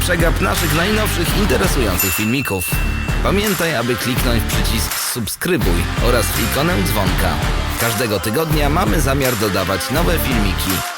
Przegap naszych najnowszych interesujących filmików. Pamiętaj, aby kliknąć przycisk subskrybuj oraz ikonę dzwonka. Każdego tygodnia mamy zamiar dodawać nowe filmiki.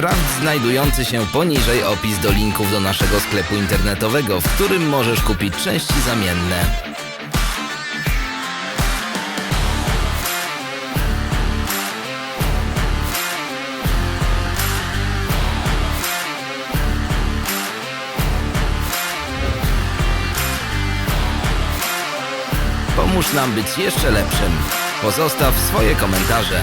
Sprawdź znajdujący się poniżej opis do linków do naszego sklepu internetowego, w którym możesz kupić części zamienne. Pomóż nam być jeszcze lepszym. Pozostaw swoje komentarze.